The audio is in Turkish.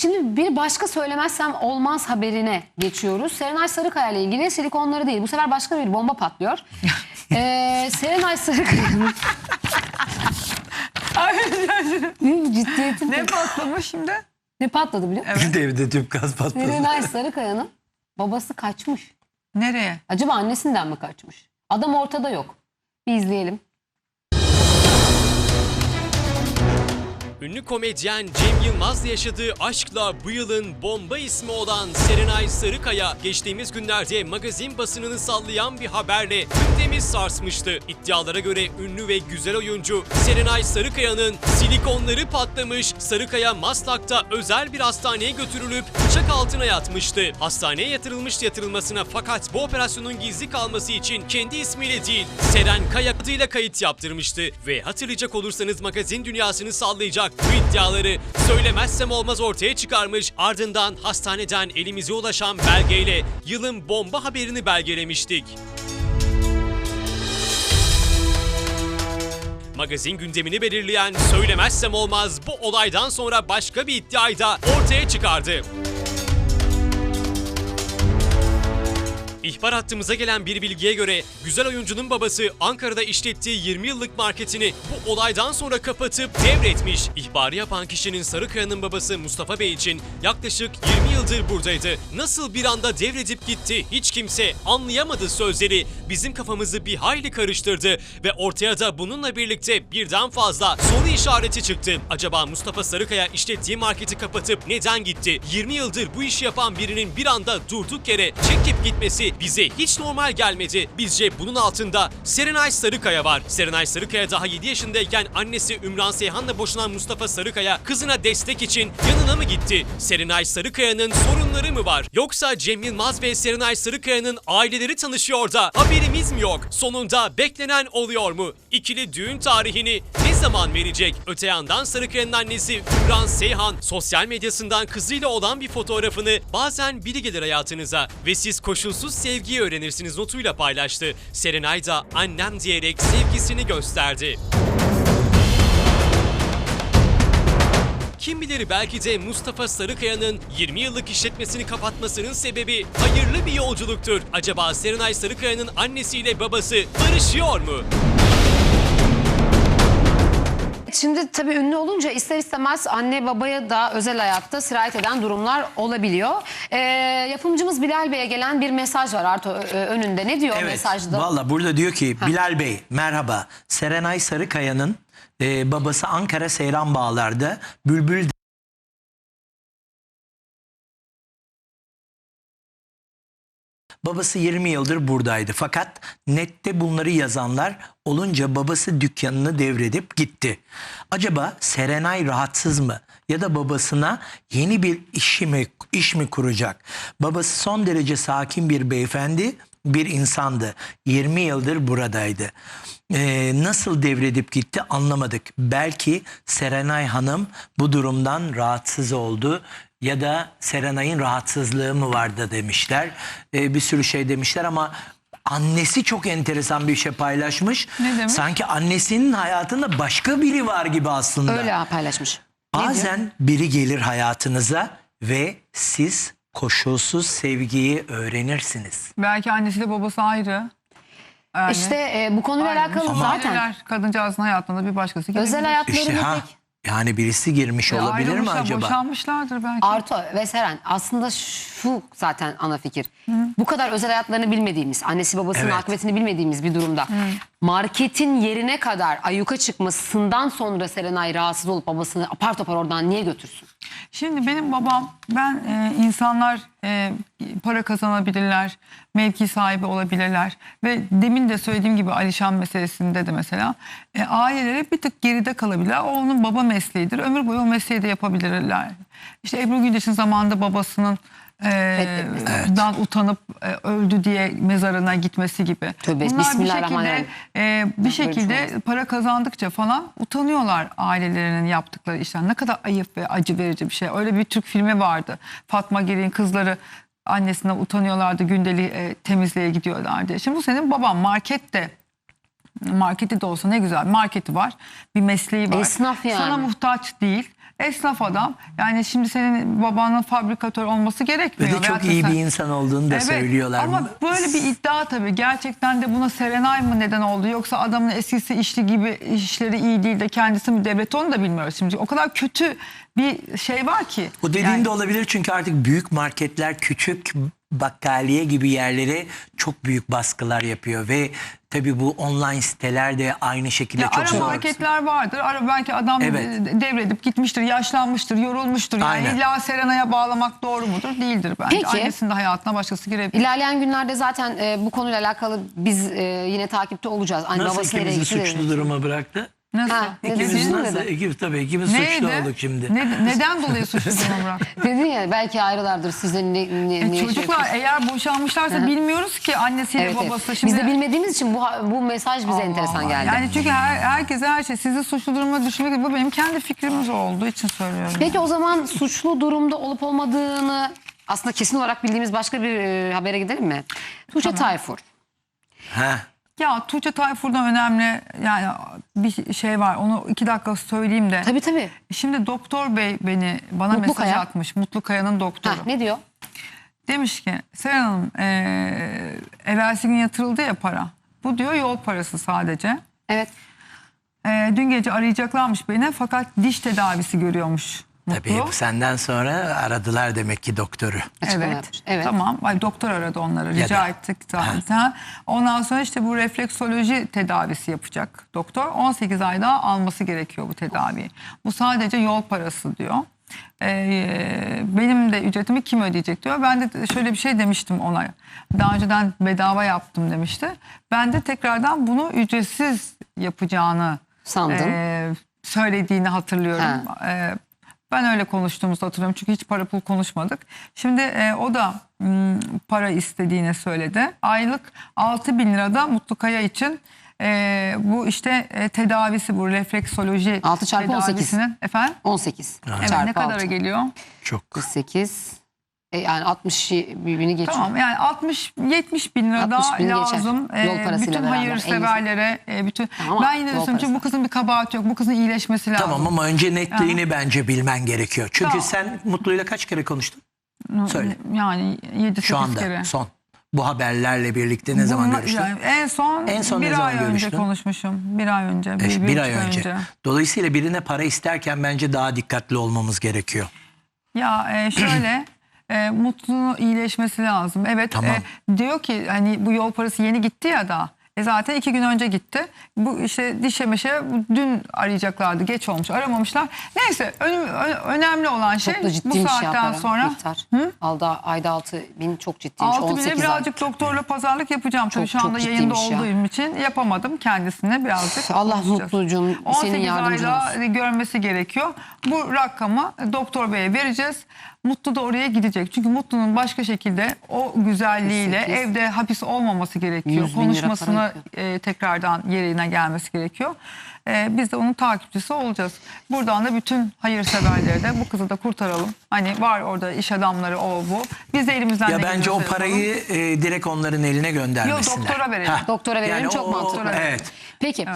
Şimdi bir başka söylemezsem olmaz haberine geçiyoruz. Serenay Sarıkaya ile ilgili silikonları değil. Bu sefer başka bir bomba patlıyor. ee, Serenay Sarıkaya'nın ciddiyetim. ne patlamış şimdi? Ne patladı biliyor musun? Evde tüp gaz patladı. Serenay Sarıkaya'nın babası kaçmış. Nereye? Acaba annesinden mi kaçmış? Adam ortada yok. Bir izleyelim. Ünlü komedyen Cem Yılmaz'la yaşadığı aşkla bu yılın bomba ismi olan Serenay Sarıkaya geçtiğimiz günlerde magazin basınını sallayan bir haberle gündemi sarsmıştı. İddialara göre ünlü ve güzel oyuncu Serenay Sarıkaya'nın silikonları patlamış, Sarıkaya Maslak'ta özel bir hastaneye götürülüp bıçak altına yatmıştı. Hastaneye yatırılmıştı yatırılmasına fakat bu operasyonun gizli kalması için kendi ismiyle değil Seren Kaya adıyla kayıt yaptırmıştı ve hatırlayacak olursanız magazin dünyasını sallayacak bu iddiaları söylemezsem olmaz ortaya çıkarmış ardından hastaneden elimize ulaşan belgeyle yılın bomba haberini belgelemiştik. Magazin gündemini belirleyen söylemezsem olmaz bu olaydan sonra başka bir iddiayı da ortaya çıkardı. İhbar hattımıza gelen bir bilgiye göre güzel oyuncunun babası Ankara'da işlettiği 20 yıllık marketini bu olaydan sonra kapatıp devretmiş. İhbarı yapan kişinin Sarıkaya'nın babası Mustafa Bey için yaklaşık 20 yıldır buradaydı. Nasıl bir anda devredip gitti hiç kimse anlayamadı sözleri bizim kafamızı bir hayli karıştırdı ve ortaya da bununla birlikte birden fazla soru işareti çıktı. Acaba Mustafa Sarıkaya işlettiği marketi kapatıp neden gitti? 20 yıldır bu işi yapan birinin bir anda durduk yere çekip gitmesi bize hiç normal gelmedi. Bizce bunun altında Serenay Sarıkaya var. Serenay Sarıkaya daha 7 yaşındayken annesi Ümran Seyhan'la boşanan Mustafa Sarıkaya kızına destek için yanına mı gitti? Serenay Sarıkaya'nın sorunları mı var? Yoksa Cem Yılmaz ve Serenay Sarıkaya'nın aileleri tanışıyor da haberimiz mi yok? Sonunda beklenen oluyor mu? İkili düğün tarihini ne zaman verecek? Öte yandan Sarıkaya'nın annesi Ümran Seyhan sosyal medyasından kızıyla olan bir fotoğrafını bazen biri gelir hayatınıza ve siz koşulsuz sevgiyi öğrenirsiniz notuyla paylaştı. Serenay da annem diyerek sevgisini gösterdi. Kim bilir belki de Mustafa Sarıkaya'nın 20 yıllık işletmesini kapatmasının sebebi hayırlı bir yolculuktur. Acaba Serenay Sarıkaya'nın annesiyle babası barışıyor mu? Şimdi tabii ünlü olunca ister istemez anne babaya da özel hayatta sirayet eden durumlar olabiliyor. Ee, yapımcımız Bilal Bey'e gelen bir mesaj var Arto önünde. Ne diyor Evet. mesajda? Valla burada diyor ki Bilal Bey merhaba. Serenay Sarıkaya'nın e, babası Ankara Seyran Bağlar'da Bülbül Babası 20 yıldır buradaydı fakat nette bunları yazanlar olunca babası dükkanını devredip gitti. Acaba Serenay rahatsız mı ya da babasına yeni bir işi mi, iş mi kuracak? Babası son derece sakin bir beyefendi, bir insandı. 20 yıldır buradaydı. Ee, nasıl devredip gitti anlamadık. Belki Serenay Hanım bu durumdan rahatsız oldu ya da Serenay'ın rahatsızlığı mı vardı demişler. Ee, bir sürü şey demişler ama annesi çok enteresan bir şey paylaşmış. Ne demiş? Sanki annesinin hayatında başka biri var gibi aslında. Öyle paylaşmış. Ne diyor? Bazen biri gelir hayatınıza ve siz koşulsuz sevgiyi öğrenirsiniz. Belki annesiyle babası ayrı. Yani İşte e, bu konuyla alakalı Ama- zaten Kadıncağızın hayatında bir başkası gelebilir. özel hayatlarını İşte ha pek yani birisi girmiş Ve olabilir mi ayrılmışlar, acaba? Boşanmışlardır belki. Arto ve Seren aslında şu zaten ana fikir. Bu kadar özel hayatlarını bilmediğimiz, annesi babasının Evet. akıbetini bilmediğimiz bir durumda. Marketin yerine kadar ayyuka çıkmasından sonra Serenay rahatsız olup babasını apar topar oradan niye götürsün? Şimdi benim babam ben e, insanlar e, para kazanabilirler, mevki sahibi olabilirler ve demin de söylediğim gibi Alişan meselesinde de mesela e, ailelere bir tık geride kalabilirler. O onun baba mesleğidir. Ömür boyu o mesleği de yapabilirler. İşte Ebru Gündeş'in zamanında babasının e, dan utanıp e, öldü diye mezarına gitmesi gibi. Tövbe, Bunlar bir Bismillahirrahmanirrahim. şekilde, e, bir şekilde para kazandıkça falan utanıyorlar ailelerinin yaptıkları işten. Ne kadar ayıp ve acı verici bir şey. Öyle bir Türk filmi vardı. Fatma Giri'nin kızları annesinden utanıyorlardı. Gündeliği e, temizliğe gidiyorlardı. Şimdi bu senin baban markette marketi de olsa ne güzel marketi var bir mesleği var. Esnaf yani. Sana muhtaç değil. esnaf adam. Yani şimdi senin babanın fabrikatör olması Ve gerekmiyor. de çok Veyahut iyi sen- bir insan olduğunu da Evet, söylüyorlar. Ama böyle bir iddia tabii. Gerçekten de buna Serenay mı neden oldu? Yoksa adamın eskisi işli gibi işleri iyi değil de kendisi mi devlet onu da bilmiyoruz şimdi. O kadar kötü bir şey var ki. O dediğin Yani- de olabilir çünkü artık büyük marketler küçük bakkaliye gibi yerlere çok büyük baskılar yapıyor ve tabii bu online siteler de aynı şekilde Ya çok ara zor. marketler vardır. Ara belki adam Evet. e, devredip gitmiştir, yaşlanmıştır, yorulmuştur. Yani Aynen. illa Serenay'a bağlamak doğru mudur? Değildir bence. Peki. Annesinin de hayatına başkası girebilir. İlerleyen günlerde zaten e, bu konuyla alakalı biz e, yine takipte olacağız. Anne Nasıl babası ikimizi suçlu duruma bıraktı? Nasıl? Ha, İkimiz dedin? nasıl? dedi. İkimiz, tabii ikimiz suçlu Neydi? olduk şimdi. Ne- neden dolayı suçlu duruma bırak? Dedin ya belki ayrılardır size ne, ne, E, ne iş çocuklar yapıyorsunuz? eğer boşanmışlarsa bilmiyoruz ki annesiyle Evet, evet. babası. Şimdi Biz de bilmediğimiz için bu bu mesaj bize Allah enteresan Allah. geldi. Yani çünkü her, herkese her şey sizi suçlu duruma düşürmek bu benim kendi fikrimiz olduğu için söylüyorum. Peki o zaman suçlu durumda olup olmadığını aslında kesin olarak bildiğimiz başka bir e, habere gidelim mi? Tuğçe Tayfur. Ha. Ya Tuğçe Tayfur'dan önemli yani bir şey var onu iki dakika söyleyeyim de. Tabii tabii. Şimdi doktor bey beni bana Mutlu mesaj Kaya. atmış. Mutlu Kaya'nın doktoru. Ha, ne diyor? Demiş ki Seren Hanım eee evvelsi gün yatırıldı ya para. Bu diyor yol parası sadece. Evet. Eee, dün gece arayacaklarmış beni fakat diş tedavisi görüyormuş. Tabii Mutlu. senden sonra aradılar demek ki doktoru. Evet. Evet. Tamam. Ay, doktor aradı onları. Rica da- ettik zaten. Ondan sonra işte bu refleksoloji tedavisi yapacak doktor. 18 ay daha alması gerekiyor bu tedaviyi. Bu sadece yol parası diyor. Ee, benim de ücretimi kim ödeyecek diyor. Ben de şöyle bir şey demiştim ona. Daha önceden bedava yaptım demişti. Ben de tekrardan bunu ücretsiz yapacağını Sandım. e, söylediğini hatırlıyorum. E, ben öyle konuştuğumuzu hatırlıyorum çünkü hiç para pul konuşmadık. Şimdi e, o da m, para istediğini söyledi. Aylık 6 bin lirada Mutlu Kaya için e, bu işte e, tedavisi bu refleksoloji Altı çarpı on sekiz. tedavisinin efendim 18 evet, çarpı ne kadara 6. geliyor? Çok. 48 e, yani 60 birbirini geçiyor. Tamam yani 60 70 bin lira 60 daha bin geçer. lazım. Yol Ee, parasıyla bütün beraber, hayırseverlere e, bütün Ama ben yine de söylüyorum çünkü bu kızın bir kabahati yok. Bu kızın iyileşmesi lazım. Tamam ama önce netliğini bence bilmen gerekiyor. Çünkü Tamam. sen Mutlu'yla kaç kere konuştun? Söyle. Yani 7 Şu 8 anda kere. son. Bu haberlerle birlikte ne zaman Bununla- görüştün? yani en son, En son ne bir zaman ay önce görüştün? konuşmuşum. Bir ay önce. E, Bir, bir, bir ay buçuk önce. Dolayısıyla birine para isterken bence daha dikkatli olmamız gerekiyor. Ya e, şöyle e, Mutlu'nun iyileşmesi lazım. Evet Tamam. e, diyor ki hani bu yol parası yeni gitti ya da. E zaten iki gün önce gitti. Bu işte dişe meşe dün arayacaklardı. Geç olmuş. Aramamışlar. Neyse önüm- ö- önemli olan şey Çok da bu ya saatten sonra Miktar. Alda, ayda 6 bin çok ciddiymiş. 6 bine 18 ay. birazcık doktorla pazarlık yapacağım. Tabii Çok- şu anda yayında ciddiymiş ya. olduğum için yapamadım kendisine birazcık. Allah mutlucuğum, senin 18 yardımcın ayda olsun. görmesi gerekiyor. Bu rakamı doktor beye vereceğiz. Mutlu da oraya gidecek. Çünkü Mutlu'nun başka şekilde o güzelliğiyle 18. evde hapis olmaması gerekiyor. 100 bin lira Konuşmasını e, tekrardan yerine gelmesi gerekiyor. E, biz de onun takipçisi olacağız. Buradan da bütün hayırseverlere de bu kızı da kurtaralım. Hani var orada iş adamları o bu. Biz de elimizden Ya ne bence o geliyorsa parayı e, direkt onların eline göndermesinler. Yok, doktora verelim. Heh, Doktora verelim, yani çok o- mantıklı. Evet. Peki